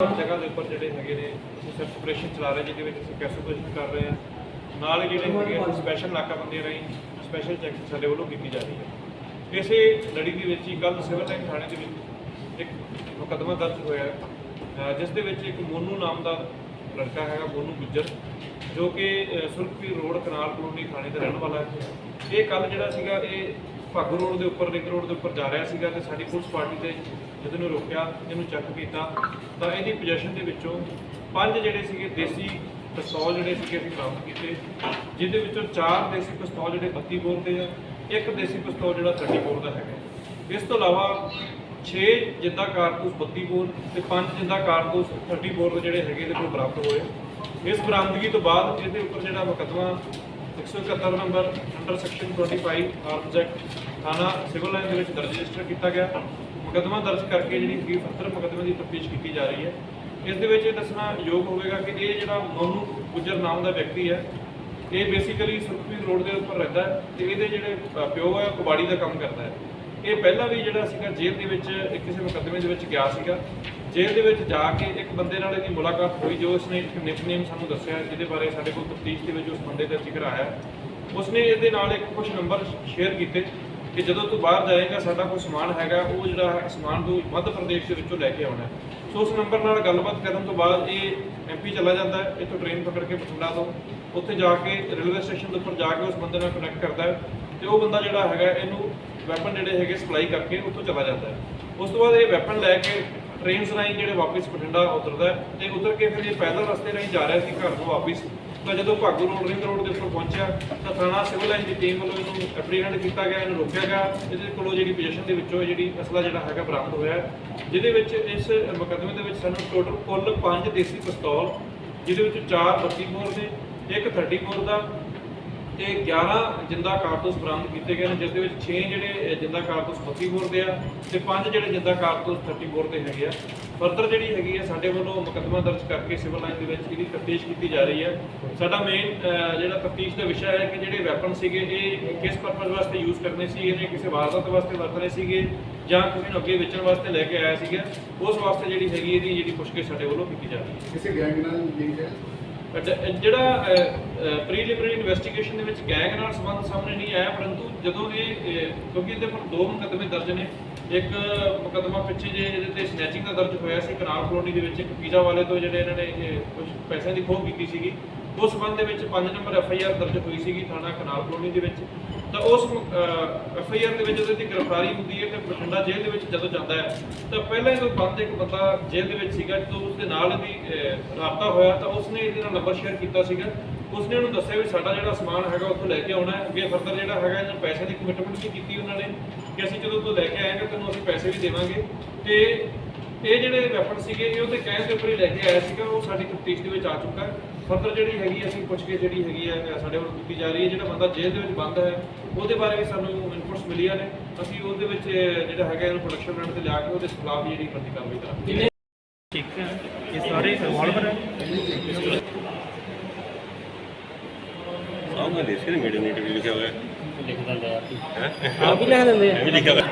ਜਗ੍ਹਾ ਦੇ ਉੱਪਰ ਜਿਹੜੇ ਹੈਗੇ ਨੇ ਅਸੀਂ ਸਰਚ ਆਪਰੇਸ਼ਨ ਚਲਾ ਰਹੇ, ਜਿਹਦੇ ਵਿੱਚ ਅਸੀਂ ਕੈਸੋਪਰੇਸ਼ਨ ਕਰ ਰਹੇ ਹਾਂ ਨਾਲ ਹੀ ਜਿਹੜੇ ਹੈਗੇ ਆ ਸਪੈਸ਼ਲ ਨਾਕਾਬੰਦੀ ਰਾਹੀਂ ਸਪੈਸ਼ਲ ਚੈੱਕ ਸਾਡੇ ਵੱਲੋਂ ਕੀਤੀ ਜਾ ਰਹੀ ਹੈ। ਇਸੇ ਲੜੀ ਦੇ ਵਿੱਚ ਹੀ ਕੱਲ ਸਿਵਲ ਲਾਈਨ ਥਾਣੇ ਦੇ ਵਿੱਚ ਇੱਕ ਮੁਕੱਦਮਾ ਦਰਜ ਹੋਇਆ ਜਿਸ ਦੇ ਵਿੱਚ ਇੱਕ ਮੋਨੂ ਨਾਮ ਦਾ ਲੜਕਾ ਹੈਗਾ, ਮੋਨੂ ਗੁੱਜਰ, ਜੋ ਕਿ, ਅਹ ਰੋਡ, ਕਨਾਲ ਕਲੋਨੀ ਥਾਣੇ ਦਾ ਰਹਿਣ ਵਾਲਾ ਹੈ। ਇਹ ਕੱਲ ਜਿਹੜਾ ਸੀਗਾ, ਇਹ ਭੱਗ ਰੋਡ ਦੇ ਉੱਪਰ, ਰਿੰਗ ਰੋਡ ਦੇ ਉੱਪਰ ਜਾ ਰਿਹਾ ਸੀਗਾ ਤੇ ਸਾਡੀ ਪੁਲਿਸ ਪਾਰਟੀ ਤੇ ਇਹਨੂੰ ਰੋਕਿਆ ਇਹਨੂੰ ਚੈੱਕ ਕੀਤਾ, ਤਾਂ ਇਹਦੀ ਪੋਜੀਸ਼ਨ ਦੇ ਵਿੱਚੋਂ ਪੰਜ ਜਿਹੜੇ ਸੀਗੇ ਦੇਸੀ ਪਿਸਤੌਲ ਜਿਹੜੇ ਸੀਗੇ ਅਸੀਂ ਬਰਾਮਦ ਕੀਤੇ, ਜਿਹਦੇ ਵਿੱਚੋਂ ਚਾਰ ਦੇਸੀ ਪਿਸਤੌਲ ਜਿਹੜੇ 32 ਬੋਰ ਦੇ ਆ, ਇੱਕ ਦੇਸੀ ਪਿਸਤੌਲ ਜਿਹੜਾ 30 ਬੋਰ ਦਾ ਹੈਗਾ। ਇਸ ਤੋਂ ਇਲਾਵਾ 6 ਜਿੰਦਾ ਕਾਰਤੂਸ 32 ਬੋਰ ਤੇ 5 ਜਿੰਦਾ ਕਾਰਤੂਸ 30 ਬੋਰ ਦੇ ਜਿਹੜੇ ਹੈਗੇ ਇਹਦੇ ਕੋਲ ਬਰਾਮਦ ਹੋਏ। ਇਸ ਬਰਾਮਦਗੀ ਤੋਂ ਬਾਅਦ ਇਹਦੇ ਉੱਪਰ ਜਿਹੜਾ ਮੁਕੱਦਮਾ 171 number under section 25 arms act ਥਾਣਾ ਸਿਵਲ ਲਾਈਨ ਦੇ ਵਿੱਚ ਦਰਜ ਰਜਿਸਟਰ ਕੀਤਾ ਗਿਆ। ਮੁਕੱਦਮਾ ਦਰਜ ਕਰਕੇ ਜਿਹੜੀ ਹੈਗੀ ਫਰਦਰ ਮੁਕੱਦਮੇ ਦੀ ਤਫਤੀਸ਼ ਕੀਤੀ ਜਾ ਰਹੀ ਹੈ। ਇਸ ਦੇ ਵਿੱਚ ਇਹ ਦੱਸਣਾ ਯੋਗ ਹੋਵੇਗਾ ਕਿ ਇਹ ਜਿਹੜਾ ਮੋਨੂ ਗੁੱਜਰ ਨਾਮ ਦਾ ਵਿਅਕਤੀ ਹੈ, ਇਹ ਬੇਸਿਕਲੀ ਸੁਖਬੀਰ ਰੋਡ ਦੇ ਉੱਪਰ ਰਹਿੰਦਾ ਹੈ ਤੇ ਇਹਦੇ ਜਿਹੜੇ ਪਿਓ ਹੈ, ਉਹ ਕਬਾੜੀ ਦਾ ਕੰਮ ਕਰਦਾ ਹੈ। ਇਹ ਪਹਿਲਾਂ ਵੀ ਜਿਹੜਾ ਸੀਗਾ ਜੇਲ੍ਹ ਦੇ ਵਿੱਚ ਕਿਸੇ ਮੁਕੱਦਮੇ ਦੇ ਵਿੱਚ ਗਿਆ ਸੀਗਾ। ਜੇਲ੍ਹ ਦੇ ਵਿੱਚ ਜਾ ਕੇ ਇੱਕ ਬੰਦੇ ਨਾਲ ਇਹਦੀ ਮੁਲਾਕਾਤ ਹੋਈ, ਜੋ ਉਸਨੇ ਇੱਕ ਨਿਕਨੇਮ ਸਾਨੂੰ ਦੱਸਿਆ, ਜਿਹਦੇ ਬਾਰੇ ਸਾਡੇ ਕੋਲ ਤਫਤੀਸ਼ ਦੇ ਵਿੱਚ ਉਸ ਬੰਦੇ ਦਾ ਜ਼ਿਕਰ ਆਇਆ। ਉਸਨੇ ਇਹਦੇ ਨਾਲ ਇੱਕ ਕੁਝ ਨੰਬਰ ਸ਼ੇਅਰ ਕੀਤੇ। ਕਿ ਜਦੋਂ ਤੂੰ ਬਾਹਰ ਜਾਏਗਾ, ਸਾਡਾ ਕੋਈ ਸਮਾਨ ਹੈਗਾ, ਉਹ ਜਿਹੜਾ ਹੈ ਸਮਾਨ ਤੂੰ ਮੱਧ ਪ੍ਰਦੇਸ਼ ਦੇ ਵਿੱਚੋਂ ਲੈ ਕੇ ਆਉਣਾ ਸੋ ਉਸ ਨੰਬਰ ਨਾਲ ਗੱਲਬਾਤ ਕਰਨ ਤੋਂ ਬਾਅਦ ਇਹ ਐਮਪੀ ਚਲਾ ਜਾਂਦਾ ਹੈ। ਇੱਥੋਂ ਟ੍ਰੇਨ ਪਕੜ ਕੇ ਬਠਿੰਡਾ ਤੋਂ। ਉੱਥੇ ਜਾ ਕੇ ਰੇਲਵੇ ਸਟੇਸ਼ਨ ਦੇ ਉੱਪਰ ਜਾ ਕੇ ਉਸ ਬੰਦੇ ਨਾਲ ਕਨੈਕਟ ਕਰਦਾ ਹੈ ਤੇ ਉਹ ਬੰਦਾ ਜਿਹੜਾ ਹੈਗਾ, ਇਹਨੂੰ ਵੈਪਨ ਜਿਹੜੇ ਹੈਗੇ ਸਪਲਾਈ ਕਰਕੇ ਉੱਥੋਂ ਚਲਾ ਜਾਂਦਾ ਹੈ। ਉਸ ਤੋਂ ਬਾਅਦ ਇਹ ਵੈਪਨ ਲੈ ਕੇ ਟ੍ਰੇਨਸ ਰਾਹੀਂ ਜਿਹੜੇ ਵਾਪਸ ਬਠਿੰਡਾ ਉਤਰਦਾ ਹੈ ਤੇ ਉਤਰ ਕੇ ਫਿਰ ਇਹ ਪੈਦਲ ਰਸਤੇ ਰਾਹੀਂ ਜਾ ਰਿਹਾ ਸੀ ਘਰ ਤੋਂ ਵਾਪਸ। ਤਾਂ ਜਦੋਂ ਭਾਗੂ ਰੋਡ ਰਿੰਗ ਰੋਡ ਦੇ ਉੱਪਰ ਪਹੁੰਚਿਆ, ਤਾਂ ਥਾਣਾ ਸਿਵਲ ਲਾਈਨ ਦੀ ਟੀਮ ਵੱਲੋਂ ਇਹਨੂੰ ਐਪਰੀਹੈਂਡ ਕੀਤਾ ਗਿਆ, ਇਹਨੂੰ ਰੋਕਿਆ ਗਿਆ। ਇਹਦੇ ਕੋਲੋਂ ਜਿਹੜੀ ਪੋਜੀਸ਼ਨ ਦੇ ਵਿੱਚੋਂ ਇਹ ਜਿਹੜੀ ਅਸਲਾ ਜਿਹੜਾ ਹੈਗਾ ਬਰਾਮਦ ਹੋਇਆ ਜਿਹਦੇ ਵਿੱਚ ਇਸ ਮੁਕੱਦਮੇ ਦੇ ਵਿੱਚ ਸਾਨੂੰ ਟੋਟਲ ਕੁੱਲ 5 ਦੇਸੀ ਪਿਸਤੌਲ, ਜਿਹਦੇ ਵਿੱਚ 4 32 ਬੋਰ ਦੇ, ਇੱਕ 30 ਬੋਰ ਦਾ ਤੇ 11 ਜਿੰਦਾ ਕਾਰਤੂਸ ਬਰਾਮਦ ਕੀਤੇ ਗਏ ਨੇ, ਜਿਸ ਦੇ ਵਿੱਚ 6 ਜਿਹੜੇ ਜਿੰਦਾ ਕਾਰਤੂਸ 32 ਬੋਰ ਦੇ ਆ ਤੇ 5 ਜਿਹੜੇ ਜਿੰਦਾ ਕਾਰਤੂਸ 30 ਬੋਰ ਦੇ ਹੈਗੇ ਆ। ਫਰਦਰ ਜਿਹੜੀ ਹੈਗੀ ਆ, ਸਾਡੇ ਵੱਲੋਂ ਮੁਕੱਦਮਾ ਦਰਜ ਕਰਕੇ ਸਿਵਲ ਲਾਈਨ ਦੇ ਵਿੱਚ ਇਹਦੀ ਤਫਤੀਸ਼ ਕੀਤੀ ਜਾ ਰਹੀ ਹੈ ਸਾਡਾ ਮੇਨ ਜਿਹੜਾ ਤਫਤੀਸ਼ ਦਾ ਵਿਸ਼ਾ ਹੈ ਕਿ ਜਿਹੜੇ ਵੈਪਨ ਸੀਗੇ, ਇਹ ਕਿਸ ਪਰਪਸ ਵਾਸਤੇ ਯੂਜ਼ ਕਰਨੇ ਸੀ, ਇਹਨੇ ਕਿਸੇ ਵਾਰਦਾਤ ਵਾਸਤੇ ਵਰਤਨੇ ਸੀਗੇ ਜਾਂ ਕਿਸੇ ਨੂੰ ਅੱਗੇ ਵੇਚਣ ਵਾਸਤੇ ਲੈ ਕੇ ਆਇਆ ਸੀਗਾ, ਉਸ ਵਾਸਤੇ ਜਿਹੜੀ ਹੈਗੀ ਇਹਦੀ ਜਿਹੜੀ ਪੁੱਛਗਿੱਛ ਸਾਡੇ ਵੱਲੋਂ ਕੀਤੀ ਜਾ ਰਹੀ ਹੈ। ਕਿਸੇ ਗੈਂਗ ਨਾਲ ਲਿੰਕ ਹੈ? ਜਿਹੜਾ ਪ੍ਰੀਲਿਮਿਨਰੀ ਇਨਵੈਸਟੀਗੇਸ਼ਨ ਦੇ ਵਿੱਚ ਗੈਂਗ ਨਾਲ ਸੰਬੰਧ ਸਾਹਮਣੇ ਨਹੀਂ ਆਇਆ, ਪਰੰਤੂ ਜਦੋਂ ਇਹ ਕਿਉਂਕਿ ਇਹਦੇ ਪਰ ਦੋ ਮੁਕੱਦਮੇ ਦਰਜ ਨੇ, ਇੱਕ ਮੁਕੱਦਮਾ ਪਿੱਛੇ ਜੇ ਇਹਦੇ ਤੇ ਸਨੈਚਿੰਗ ਦਾ ਦਰਜ ਹੋਇਆ ਸੀ, ਕਨਾਲ ਕਲੋਨੀ ਦੇ ਵਿੱਚ ਇੱਕ ਪੀਜ਼ਾ ਵਾਲੇ ਤੋਂ ਜਿਹੜੇ ਇਹਨਾਂ ਨੇ ਕੁਝ ਪੈਸਿਆਂ ਦੀ ਖੋਹ ਕੀਤੀ ਸੀਗੀ ਉਸ ਸੰਬੰਧ ਦੇ ਵਿੱਚ 5 ਨੰਬਰ ਐਫ ਆਈ ਆਰ ਦਰਜ ਹੋਈ ਸੀਗੀ ਥਾਣਾ ਕਨਾਲ ਕਲੋਨੀ ਦੇ ਵਿੱਚ। ਤਾਂ ਉਸ ਐਫ ਆਈ ਆਰ ਦੇ ਵਿੱਚ ਉਹਦੇ ਦੀ ਗ੍ਰਿਫਤਾਰੀ ਹੁੰਦੀ ਹੈ ਤੇ ਬਠਿੰਡਾ ਜੇਲ੍ਹ ਦੇ ਵਿੱਚ ਜਦੋਂ ਜਾਂਦਾ ਹੈ, ਤਾਂ ਪਹਿਲਾਂ ਹੀ ਉਹ ਬੰਦ ਇੱਕ ਬੰਦਾ ਜੇਲ੍ਹ ਦੇ ਵਿੱਚ ਸੀਗਾ, ਜਦੋਂ ਉਸ ਦੇ ਨਾਲ ਇਹਦੀ ਰਾਬਤਾ ਹੋਇਆ ਤਾਂ ਉਸਨੇ ਇਹਦੇ ਨਾਲ ਨੰਬਰ ਸ਼ੇਅਰ ਕੀਤਾ ਸੀਗਾ। ਉਸਨੇ ਉਹਨੂੰ ਦੱਸਿਆ ਵੀ ਸਾਡਾ ਜਿਹੜਾ ਸਮਾਨ ਹੈਗਾ ਉੱਥੋਂ ਲੈ ਕੇ ਆਉਣਾ ਹੈ, ਅੱਗੇ ਫਰਦਰ ਜਿਹੜਾ ਹੈਗਾ ਇਹਨਾਂ ਪੈਸੇ ਦੀ ਕਮਿਟਮੈਂਟ ਵੀ ਕੀਤੀ ਉਹਨਾਂ ਨੇ ਕਿ ਅਸੀਂ ਜਦੋਂ ਤੋਂ ਲੈ ਕੇ ਆਏਗਾ ਤੈਨੂੰ ਅਸੀਂ ਪੈਸੇ ਵੀ ਦੇਵਾਂਗੇ। ਤੇ ਇਹ ਜਿਹੜੇ ਵੈਪਨ ਸੀਗੇ ਇਹ ਉਹਦੇ ਕਹਿਣ ਦੇ ਉੱਪਰ ਹੀ ਲੈ ਕੇ ਆਇਆ ਸੀਗਾ, ਉਹ ਸਾਡੀ ਤਫਤੀਸ਼ ਦੇ ਵਿੱਚ ਆ ਚੁੱਕਾ ਹੈ। ਫਰਦਰ ਜਿਹੜੀ ਹੈਗੀ ਅਸੀਂ ਪੁੱਛ ਕੇ ਜਿਹੜੀ ਹੈਗੀ ਹੈ ਸਾਡੇ ਵੱਲੋਂ ਕੀਤੀ ਜਾ ਰਹੀ ਹੈ ਜਿਹੜਾ ਬੰਦਾ ਜੇਲ੍ਹ ਦੇ ਵਿੱਚ ਬੰਦ ਹੈ ਉਹਦੇ ਬਾਰੇ ਵੀ ਸਾਨੂੰ ਇਨਪੁਟਸ ਮਿਲੀਆਂ ਨੇ। ਅਸੀਂ ਉਹਦੇ ਵਿੱਚ ਜਿਹੜਾ ਹੈਗਾ ਇਹਨੂੰ ਪ੍ਰੋਡਕਸ਼ਨ ਯੂਨਿਟ ਤੇ ਲਿਆ ਕੇ ਉਹਦੇ ਖਿਲਾਫ ਜਿਹੜੀ ਬੰਦੀ ਕਾਰਵਾਈ ਕਰਾਂਗੇ। ਠੀਕ ਹੈ ਇਹ ਸਾਰੇ ਰਿਵਾਲਵਰ ਹੈ? ਆਹ ਮੈਂ ਦੇਖਿਆ ਨਹੀਂ ਮੀਡੀਆ ਨੀਟ ਵੀ ਲਿਖਿਆ ਹੋਇਆ। ਲਿਖਦਾ ਲਿਆ ਹੈ? ਆਪ ਹੀ ਲਿਖ ਦਿੰਦੇ ਇਹ ਵੀ ਲਿਖਿਆ ਹੋਇਆ।